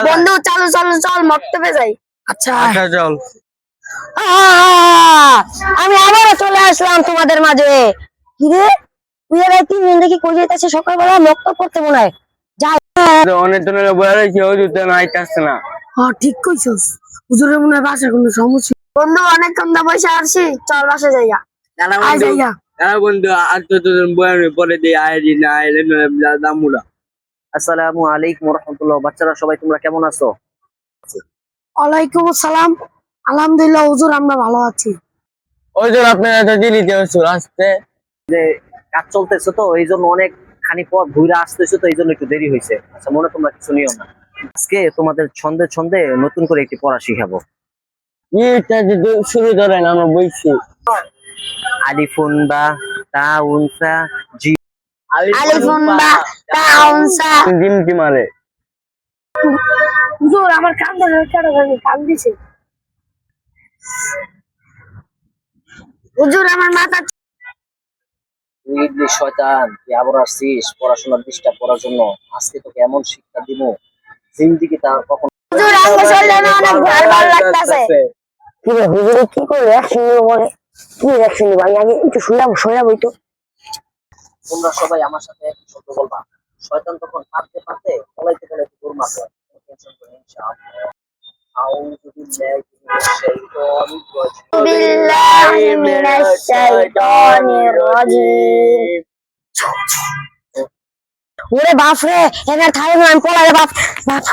বন্ধু চল চল চল মক্তবে যাই আচ্ছা আচ্ছা চল আমি আবারও চলে আসলাম তোমাদের মাঝে কি রে তুই আর দেখি কই যাইতেছে সকালবেলা মক্তব করতে মনে হয় যাই অনেক দিনের বয়ে রয়েছে ওই জুতো না আইতাছে না হ্যাঁ ঠিক কইছস হুজুরের মনে হয় বাসার কোনো সমস্যা বন্ধু অনেক কম দা পয়সা আসছি চল বাসা যাইয়া আয় বন্ধু বন্ধু আর তো তোদের বয়ে পরে দিয়ে আয় না আইলে দামুরা আসসালামু আলাইকুম রহমতুল্লাহ বাচ্চারা সবাই তোমরা কেমন আছো? ওয়ালাইকুম আসসালাম। আলহামদুলিল্লাহ হুজুর আমরা ভালো আছি। আপনার হচ্ছে আসতে। কাজ চলতেছে তো এই জন্য অনেক খানি পথ ঘুরে আসতেছে তো এই জন্য একটু দেরি হয়েছে। আচ্ছা মনে তোমরা কিছু নিও না। আজকে তোমাদের ছন্দে ছন্দে নতুন করে একটি পড়া শিখাবো। যে শুরু করেন আমরা বইছি। আলিফুন বা তাউনসা জি। আলিফুন বা তাউনসা ডিম কি মারে? হুজুর আমার কান ধরে কেটে ধরে কান দিছে হুজুর আমার মাথা তুই শয়তান তুই আবার আসছিস পড়াশোনার ডিস্টার্ব করার জন্য। আজকে তোকে এমন শিক্ষা দিব জিন্দিগি তার কখন হুজুর আঙ্গে চললে না অনেক ভালো ভালো লাগতাছে। কি রে হুজুর কি করে অ্যাকশন নিব বলে? কি নিব? আমি আগে একটু শুয়াবো শুয়াবো তো। তোমরা সবাই আমার সাথে একই শব্দ বলবা। শয়তান তখন পারতে পারতে পলাইতে পলাইতে দূর রাজিম। ওরে বাপ রে এখানে থাই না আমি পড়ারে বাপ বাপ।